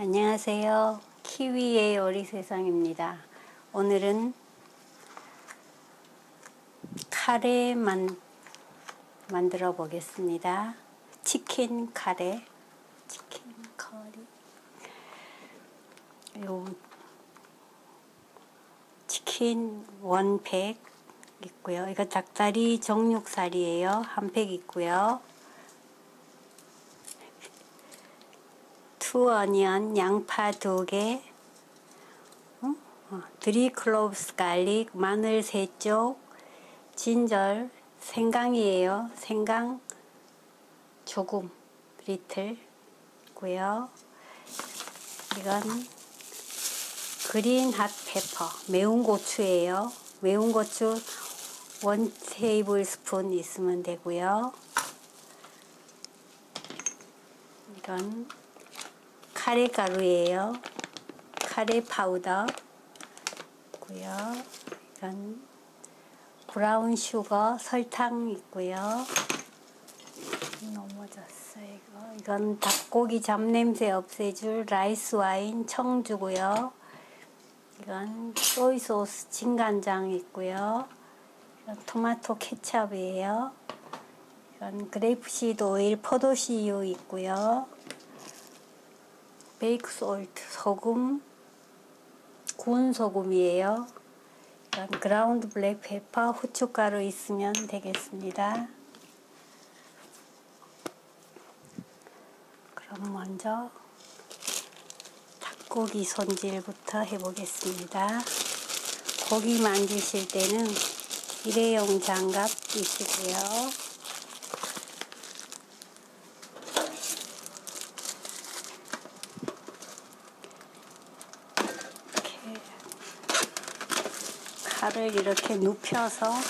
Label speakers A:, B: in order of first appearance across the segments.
A: 안녕하세요. 키위의 요리 세상입니다. 오늘은 카레 만, 만들어 보겠습니다. 치킨 카레. 치킨 커리. 요 치킨 원팩 있고요. 이거 닭다리 정육살이에요. 한 팩 있고요. 투 어니언 양파 두 개, 어? 어, 드리 클로브스 갈릭 마늘 세 쪽, 진절 생강이에요. 생강 조금 리틀 있고요. 이건 그린 핫 페퍼 매운 고추예요. 매운 고추 원 테이블 스푼 있으면 되고요. 이건 카레 가루예요. 카레 파우더 있고요. 이건 브라운 슈거 설탕 있고요. 넘어졌어 이거. 이건 닭고기 잡냄새 없애줄 라이스 와인 청주고요. 이건 소이 소스 진간장 있고요. 이건 토마토 케찹이에요. 이건 그레이프시드 오일 포도씨유 있고요. 베이크 솔트 소금 구운 소금이에요. 그라운드 블랙 페퍼 후춧가루 있으면 되겠습니다. 그럼 먼저 닭고기 손질부터 해보겠습니다. 고기 만지실 때는 일회용 장갑 끼시고요. 칼을 이렇게 눕혀서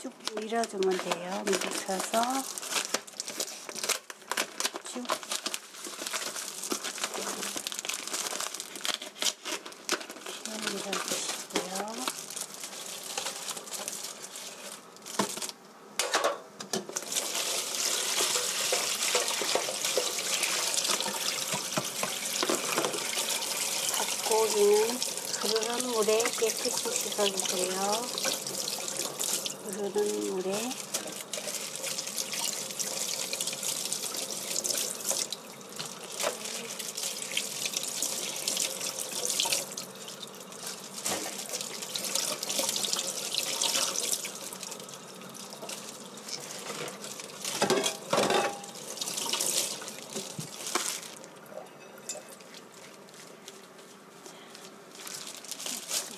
A: 쭉 밀어주면 돼요. 밀어서 쭉 이렇게 밀어주시고요. 닭고기는 흐르는 물에 깨끗이 씻어주세요. 흐르는 물에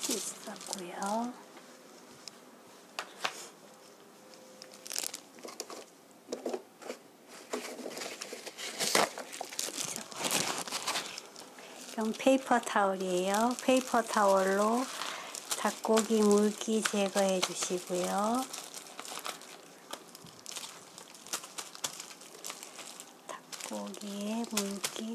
A: 있었고요. 이건 페이퍼 타월이에요. 페이퍼 타월로 닭고기 물기 제거해 주시고요. 닭고기에 물기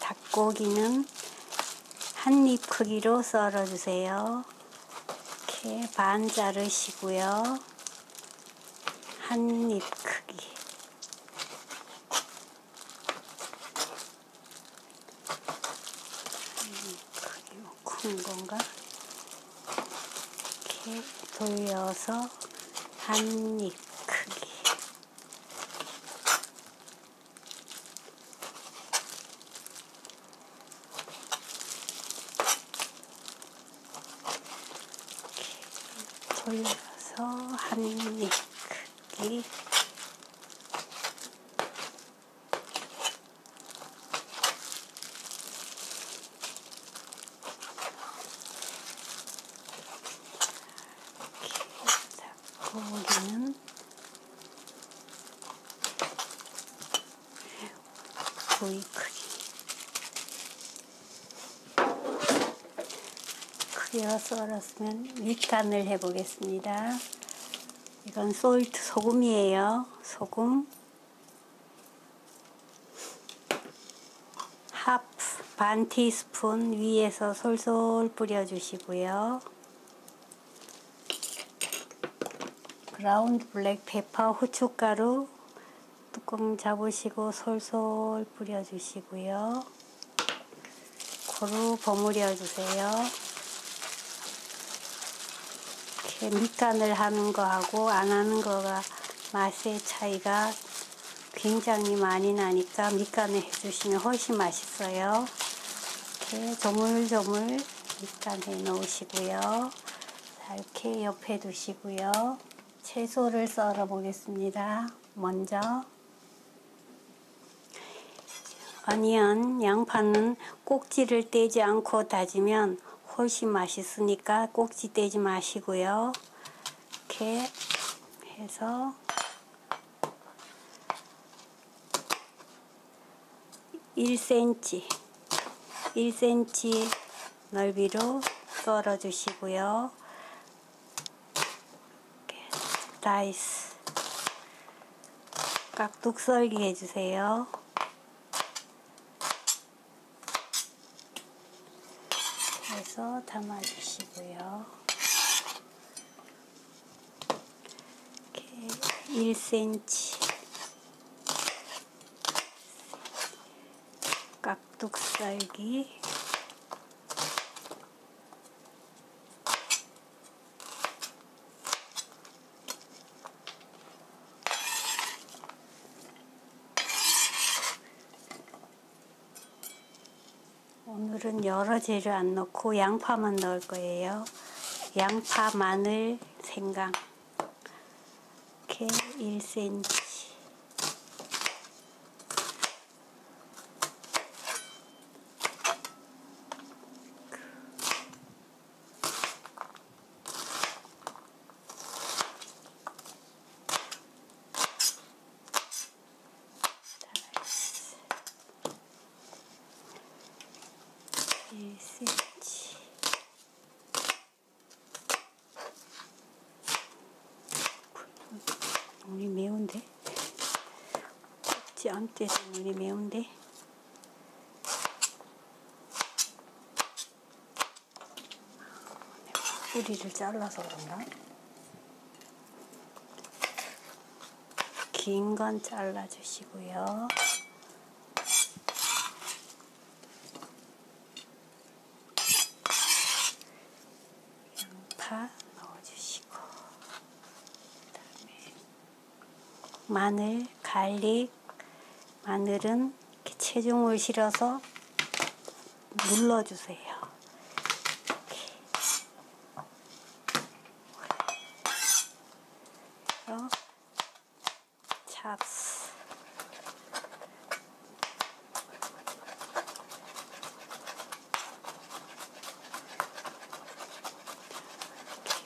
A: 닭고기는 한 입 크기로 썰어주세요. 이렇게 반 자르시고요. 한 입 크기. 크기 큰 건가? 이렇게 돌려서 한 입 크기. 돌려서 한 입 크기 고기는 부위 크기 크게 썰었으면 밑간을 해보겠습니다. 이건 솔트 소금이에요. 소금 하프 반 티스푼 위에서 솔솔 뿌려주시고요. 그라운드 블랙 페퍼 후춧가루 뚜껑 잡으시고 솔솔 뿌려주시고요. 고루 버무려 주세요. 이렇게 밑간을 하는 거하고 안 하는 거가 맛의 차이가 굉장히 많이 나니까 밑간을 해주시면 훨씬 맛있어요. 이렇게 조물조물 밑간에 넣으시고요. 자, 이렇게 옆에 두시고요. 채소를 썰어 보겠습니다. 먼저 어니언, 양파는 꼭지를 떼지 않고 다지면 훨씬 맛있으니까 꼭지 떼지 마시고요. 이렇게 해서 1cm, 1cm 넓이로 썰어 주시고요. 다이스 깍둑 썰기 해주세요. 해서 담아주시고요. 이렇게 1cm 깍둑 썰기 오늘은 여러 재료 안 넣고 양파만 넣을 거예요. 양파, 마늘, 생강 이렇게 1cm 일센치 우리 매운데? 굽지 않대서 우리 매운데? 뿌리를 잘라서 그런가? 긴 건 잘라주시고요. 양파 넣어주시고 그다음에 마늘, 갈릭 마늘은 이렇게 체중을 실어서 눌러주세요. 찹스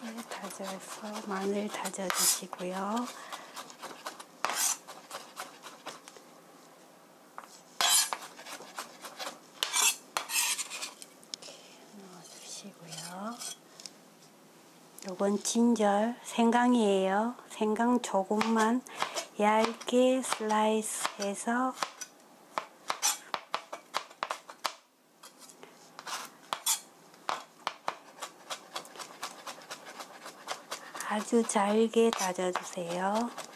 A: 이렇게 다져서 마늘 다져주시고요. 요건 진절 생강이에요. 생강 조금만 얇게 슬라이스 해서 아주 잘게 다져주세요.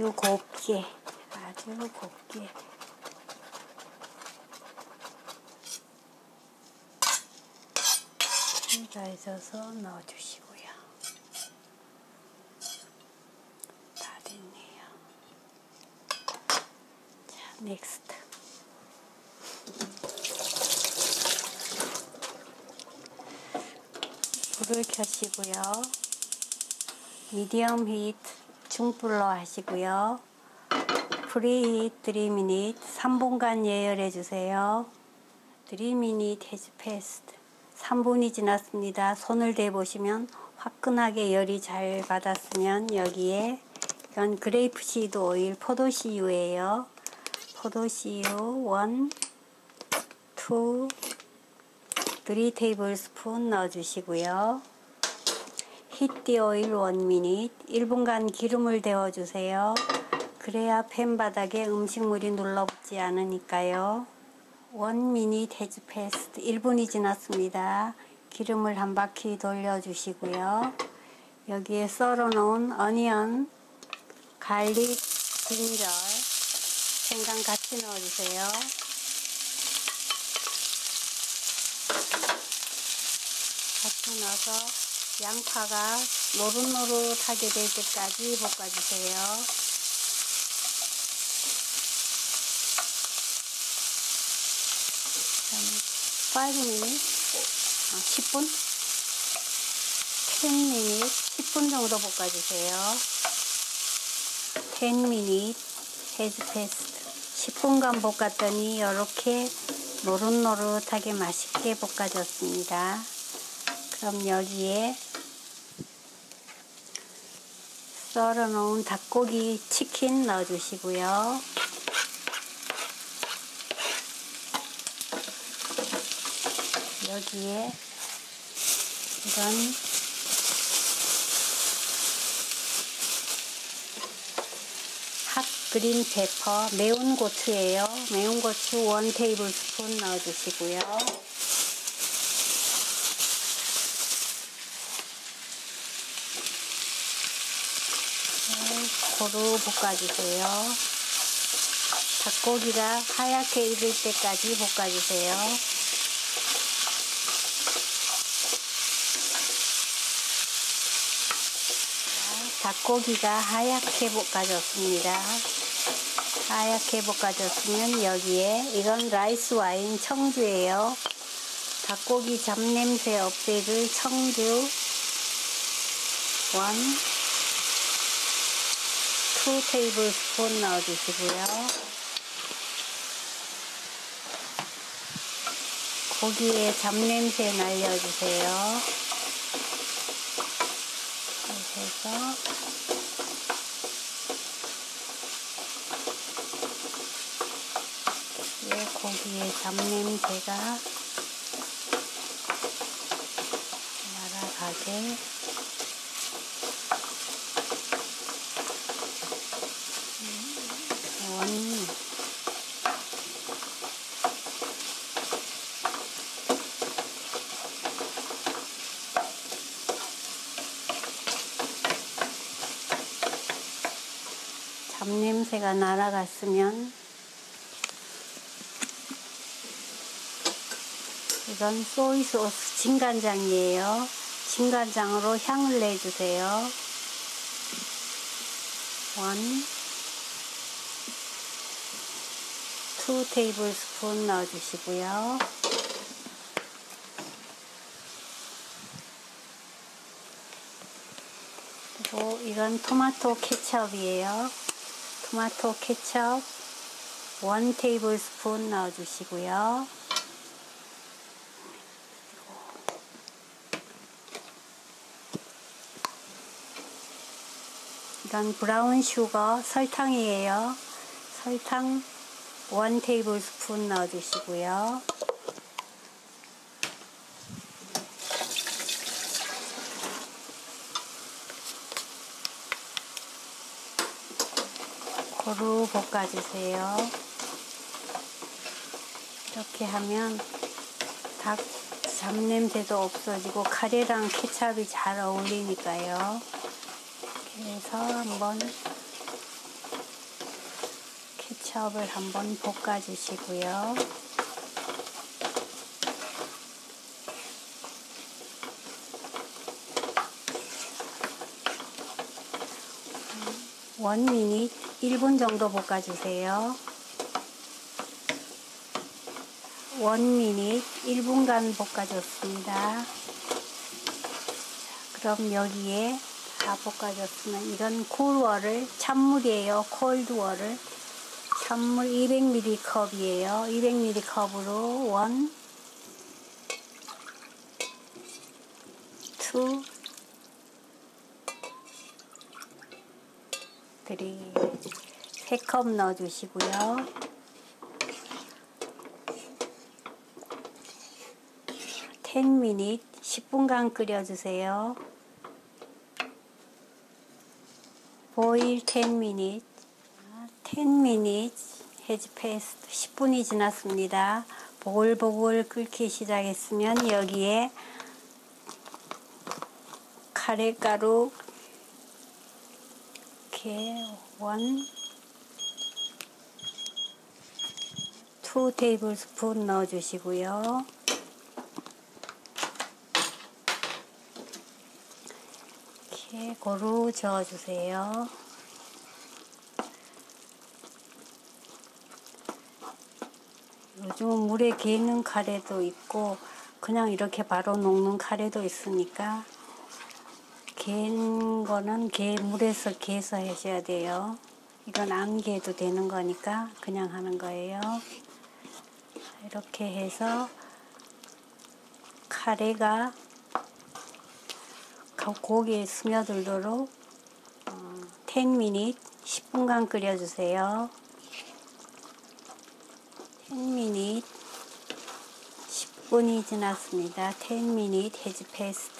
A: 아주 곱게, 아주 곱게. 다져서 넣어주시고요. 다 됐네요. 자, 넥스트. 불을 켜시고요. 미디엄 히트 중불로 하시고요. 프리히트 3미닛 3분간 예열해 주세요. 3미닛 해즈 패스트 3분이 지났습니다. 손을 대보시면 화끈하게 열이 잘 받았으면 여기에 이건 그레이프 시드 오일 포도씨유예요. 포도씨유 1, 2, 3 테이블 스푼 넣어주시고요. 히트 오일 1미닛 1분간 기름을 데워주세요. 그래야 팬 바닥에 음식물이 눌러붙지 않으니까요. 1미닛 해즈 패스트 1분이 지났습니다. 기름을 한 바퀴 돌려주시고요. 여기에 썰어놓은 어니언, 갈릭, 진절, 생강 같이 넣어주세요. 같이 넣어서 양파가 노릇노릇하게 될 때까지 볶아주세요. 한 5minutes, 아, 10분? 10minutes, 10분 정도 볶아주세요. 10minutes, 해즈 페스트. 10분간 볶았더니 이렇게 노릇노릇하게 맛있게 볶아졌습니다. 그럼 여기에 썰어 놓은 닭고기 치킨 넣어 주시고요. 여기에 이건 핫 그린 페퍼 매운 고추예요. 매운 고추 원 테이블 스푼 넣어 주시고요. 고루 볶아주세요. 닭고기가 하얗게 익을 때까지 볶아주세요. 닭고기가 하얗게 볶아졌습니다. 하얗게 볶아졌으면 여기에 이건 라이스 와인 청주예요. 닭고기 잡냄새 없애줄 청주 원, 투 테이블 스푼 넣어주시고요. 고기에 잡냄새 날려주세요. 이렇게 해서 이 고기의 잡냄새가 날아가게 원 잡 냄새가 날아갔으면 이건 소이 소스 진간장이에요. 진간장으로 향을 내주세요. 원, 투 테이블 스푼 넣어주시고요. 그리고 이건 토마토 케첩이에요. 토마토 케첩 원 테이블 스푼 넣어주시고요. 이건 브라운 슈거 설탕이에요. 설탕 원 테이블 스푼 넣어주시고요. 고루 볶아주세요. 이렇게 하면 닭 잡냄새도 없어지고 카레랑 케찹이 잘 어울리니까요. 해서 한번 케첩을 한번 볶아주시고요. 원 미닛 1분 정도 볶아주세요. 원 미닛 1분간 볶아줬습니다. 그럼 여기에 다 볶아줬으면 이건 콜워를 찬물이에요. 콜드워를 찬물 200ml 컵이에요. 200ml 컵으로 원, 투, 쓰리, 세컵 넣어주시고요. 10미닛 10분간 끓여주세요. 보일 10미닛 10미닛 해지 페이스트 10분이 지났습니다. 보글보글 끓기 시작했으면 여기에 카레가루 이렇게 원, 투 테이블 스푼 넣어주시고요. 이렇게 고루 저어주세요. 요즘은 물에 개는 카레도 있고 그냥 이렇게 바로 녹는 카레도 있으니까 개는 거는 개 물에서 개서 해줘야 돼요. 이건 안 개도 되는 거니까 그냥 하는 거예요. 이렇게 해서 카레가 고기에 스며들도록 10미닛 10분간 끓여주세요. 10미닛 10분이 지났습니다. 10미닛 해지 페이스트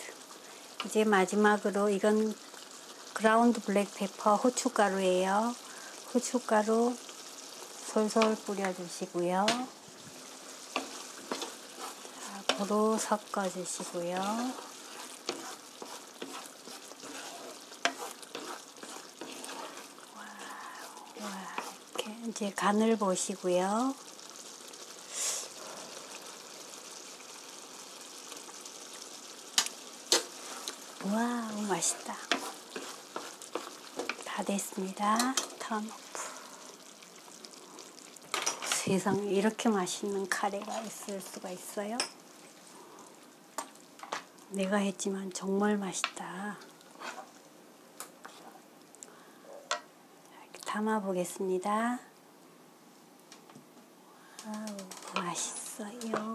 A: 이제 마지막으로 이건 그라운드 블랙 페퍼 후춧가루예요. 후춧가루 솔솔 뿌려주시고요. 자, 고루 섞어주시고요. 와, 이렇게 이제 간을 보시고요. 와우 맛있다. 다 됐습니다. 턴오프 세상에 이렇게 맛있는 카레가 있을 수가 있어요? 내가 했지만 정말 맛있다. 담아 보겠습니다. 와우 맛있어요.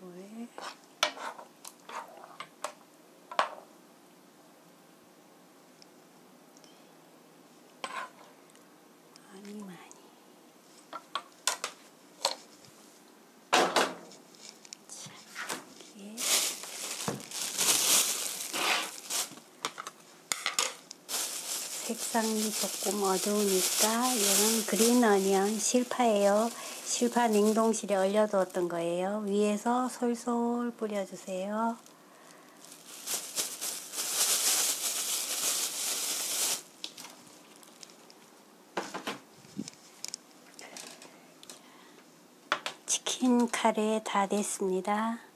A: 왜? 많이 많이 자, 여기에 색상이 조금 어두우니까 이건 그린 어니언 실파예요. 실파 냉동실에 얼려두었던 거예요. 위에서 솔솔 뿌려주세요. 치킨 카레 다 됐습니다.